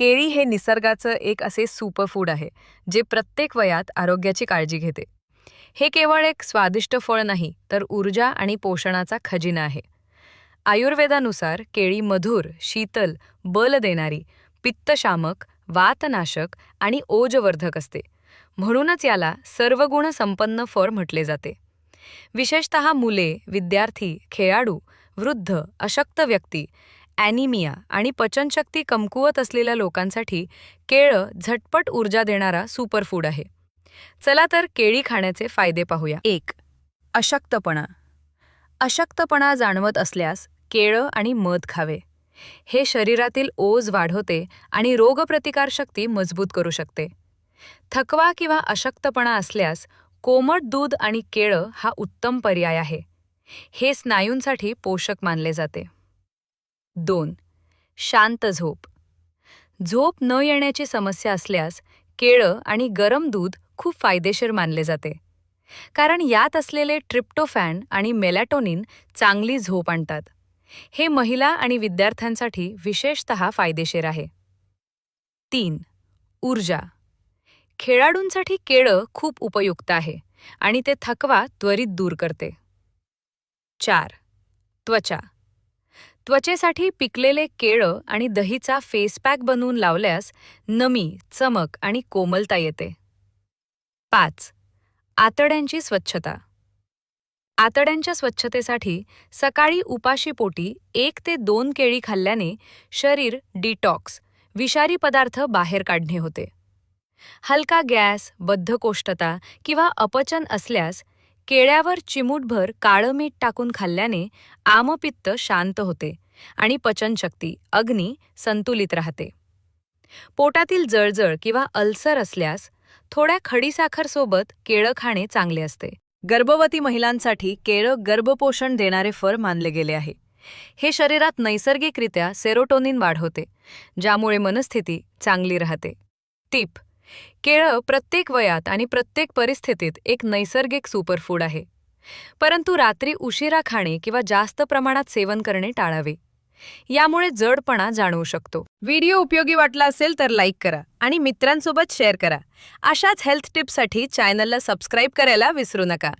केळी हे निसर्गाचं एक असे सुपरफूड आहे जे प्रत्येक वयात आरोग्याची काळजी घेते. हे केवळ एक स्वादिष्ट फळ नाही तर ऊर्जा आणि पोषणाचा खजिना आहे. आयुर्वेदानुसार केळी मधुर शीतल बल देणारी पित्तशामक वातनाशक आणि ओजवर्धक असते. म्हणूनच याला सर्वगुण संपन्न फळ म्हटले जाते. विशेषतः मुले विद्यार्थी खेळाडू वृद्ध अशक्त व्यक्ती ॲनिमिया आणि पचनशक्ती कमकुवत असलेल्या लोकांसाठी केळं झटपट ऊर्जा देणारा सुपरफूड आहे. चला तर केळी खाण्याचे फायदे पाहूया. एक अशक्तपणा. अशक्तपणा जाणवत असल्यास केळं आणि मध खावे. हे शरीरातील ओज वाढवते आणि रोगप्रतिकारशक्ती मजबूत करू शकते. थकवा किंवा अशक्तपणा असल्यास कोमट दूध आणि केळं हा उत्तम पर्याय आहे. हे स्नायूंसाठी पोषक मानले जाते. दोन. शांत झोप. झोप न येण्याची समस्या असल्यास केळं आणि गरम दूध खूप फायदेशीर मानले जाते. कारण यात असलेले ट्रिप्टोफॅन आणि मेलॅटोनिन चांगली झोप आणतात. हे महिला आणि विद्यार्थ्यांसाठी विशेषतः फायदेशीर आहे. तीन. ऊर्जा. खेळाडूंसाठी केळं खूप उपयुक्त आहे आणि ते थकवा त्वरित दूर करते. चार. त्वचा. त्वचेसाठी पिकलेले केळं आणि दहीचा फेसपॅक बनवून लावल्यास नमी चमक आणि कोमलता येते. पाच. आतड्यांची स्वच्छता. आतड्यांच्या स्वच्छतेसाठी सकाळी उपाशीपोटी एक ते दोन केळी खाल्ल्याने शरीर डिटॉक्स विषारी पदार्थ बाहेर काढणे होते. हलका गॅस बद्धकोष्ठता किंवा अपचन असल्यास केळ्यावर चिमूटभर काळं मीठ टाकून खाल्ल्याने आमपित्त शांत होते आणि पचनशक्ती अग्नी संतुलित राहते. पोटातील जळजळ किंवा अल्सर असल्यास थोड्या खडीसाखरसोबत केळं खाणे चांगले असते. गर्भवती महिलांसाठी केळं गर्भपोषण देणारे फळ मानले गेले आहे. हे शरीरात नैसर्गिकरित्या सेरोटोनिन वाढवते ज्यामुळे मनस्थिती चांगली राहते. टिप केळं प्रत्येक वयात आणि प्रत्येक परिस्थितीत एक नैसर्गिक सुपरफूड आहे. परंतु रात्री उशिरा खाणे किंवा जास्त प्रमाणात सेवन करणे टाळावे. यामुळे जडपणा जाणवू शकतो. व्हिडिओ उपयोगी वाटला असेल तर लाईक करा आणि मित्रांसोबत शेअर करा. अशाच हेल्थ टिप्ससाठी चॅनलला सबस्क्राईब करायला विसरू नका.